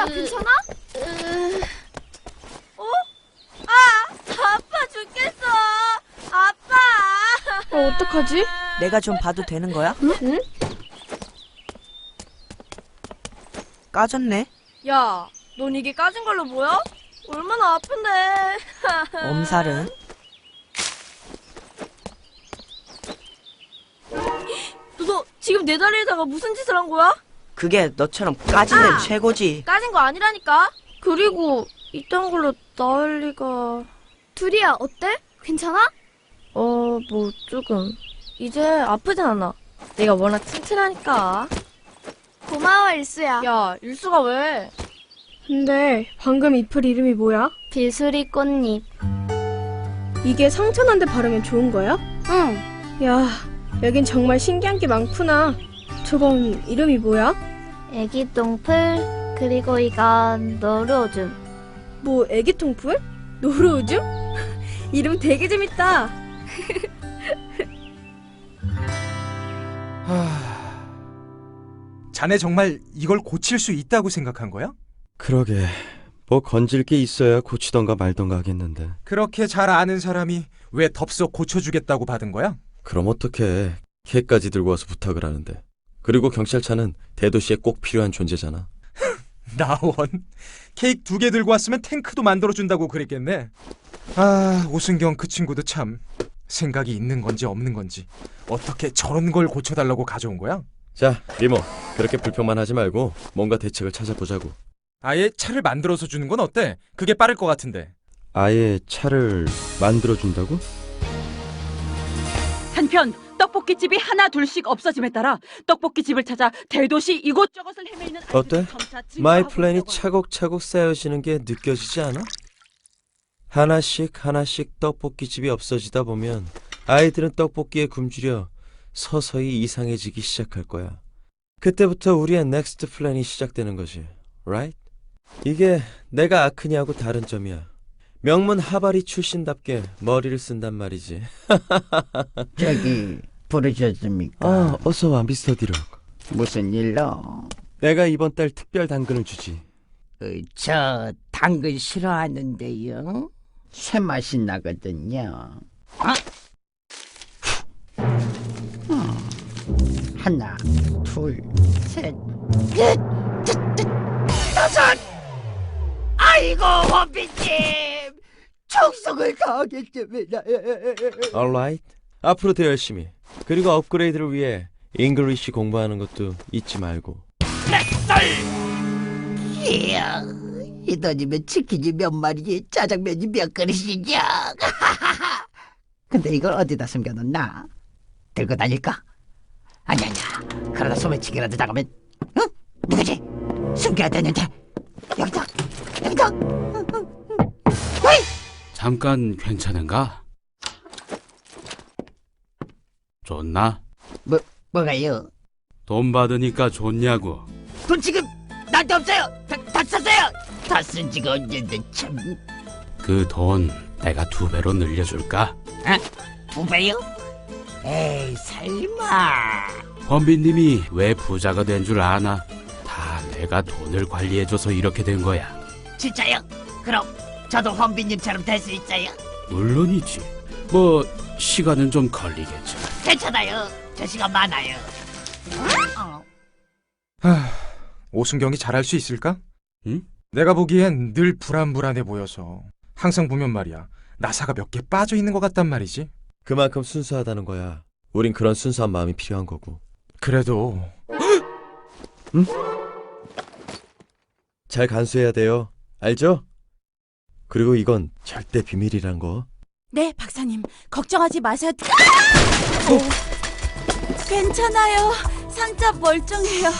두리야 괜찮아? 어? 아, 아파 죽겠어. 아파. 어 어떡하지? 내가 좀 봐도 되는 거야? 응? 까졌네. 야, 넌 이게 까진 걸로 보여? 얼마나 아픈데. 엄살은. 너, 너 지금 내 다리에다가 무슨 짓을 한 거야? 그게 너처럼 까지는 아! 최고지. 까진 거 아니라니까. 그리고 이딴 걸로 나을 리가. 두리야 어때? 괜찮아? 어, 뭐 조금. 이제 아프진 않아. 내가 워낙 튼튼하니까. 고마워 일수야. 야, 일수가 왜? 근데 방금 잎을 이름이 뭐야? 비수리 꽃잎. 이게 상처난데 바르면 좋은 거야? 응. 야, 여긴 정말 신기한 게 많구나. 저건 이름이 뭐야? 애기 똥풀 그리고 이건 노루오줌. 뭐 애기 통풀? 노루오줌? 이름 되게 재밌다. 자네 정말 이걸 고칠 수 있다고 생각한 거야? 그러게 뭐 건질 게 있어야 고치던가 말던가 하겠는데 그렇게 잘 아는 사람이 왜 덥석 고쳐주겠다고 받은 거야? 그럼 어떡해 걔까지 들고 와서 부탁을 하는데 그리고 경찰차는 대도시에 꼭 필요한 존재잖아 나원 케이크 두 개 들고 왔으면 탱크도 만들어준다고 그랬겠네. 아 오순경 그 친구도 참 생각이 있는 건지 없는 건지 어떻게 저런 걸 고쳐달라고 가져온 거야? 자 리모 그렇게 불평만 하지 말고 뭔가 대책을 찾아보자고 아예 차를 만들어서 주는 건 어때? 그게 빠를 것 같은데. 아예 차를 만들어준다고? 한편 떡볶이집이 하나 둘씩 없어짐에 따라 떡볶이집을 찾아 대도시 이곳저곳을 헤매는 어때? 마이 플랜이 차곡차곡 쌓여지는 게 느껴지지 않아? 하나씩 하나씩 떡볶이집이 없어지다 보면 아이들은 떡볶이에 굶주려 서서히 이상해지기 시작할 거야. 그때부터 우리의 넥스트 플랜이 시작되는 거지. right? 이게 내가 아크니하고 다른 점이야. 명문 하바리 출신답게 머리를 쓴단 말이지. 저기 부르셨습니까? 아, 어서 와, 미스터 디럭. 무슨 일로? 내가 이번 달 특별 당근을 주지. 어, 저 당근 싫어하는데요. 새 맛이 나거든요. 아! 음. 하나, 둘, 셋, 넷, 다- 다- 다섯. 아이고 원빈님, 정성을 다하겠습니다. alright. 앞으로 더 열심히. 그리고 업그레이드를 위해 잉글리시 공부하는 것도 잊지 말고. 이야, 이 돈이면 치킨이 몇 마리, 짜장면이 몇 그릇이냐? 근데 이걸 어디다 숨겨놓나? 들고 다닐까? 아니 아니야. 그러다 소매치기라도 당하면, 응? 누구지? 숨겨야 되는데. 여기다, 여기다. 잠깐 괜찮은가? 좋나? 뭐 뭐가요? 돈 받으니까 좋냐고. 돈 지금 나한테 없어요. 다, 다 썼어요. 다 쓴 지가 언젠데 참. 그 돈 내가 두 배로 늘려줄까? 두 배요? 에이 설마. 범빈님이 왜 부자가 된 줄 아나? 다 내가 돈을 관리해줘서 이렇게 된 거야. 진짜요? 그럼 저도 헌비님처럼 될 수 있어요? 물론이지. 뭐 시간은 좀 걸리겠지. 괜찮아요. 저 시간 많아요. 어. 오순경이 잘할 수 있을까? 응? 내가 보기엔 늘 불안불안해 보여서 항상 보면 말이야 나사가 몇 개 빠져 있는 것 같단 말이지. 그만큼 순수하다는 거야. 우린 그런 순수한 마음이 필요한 거고. 그래도 잘 간수해야 돼요. 알죠? 그리고 이건 절대 비밀이란 거. 네, 박사님. 걱정하지 마세요. 괜찮아요. 상자 멀쩡해요.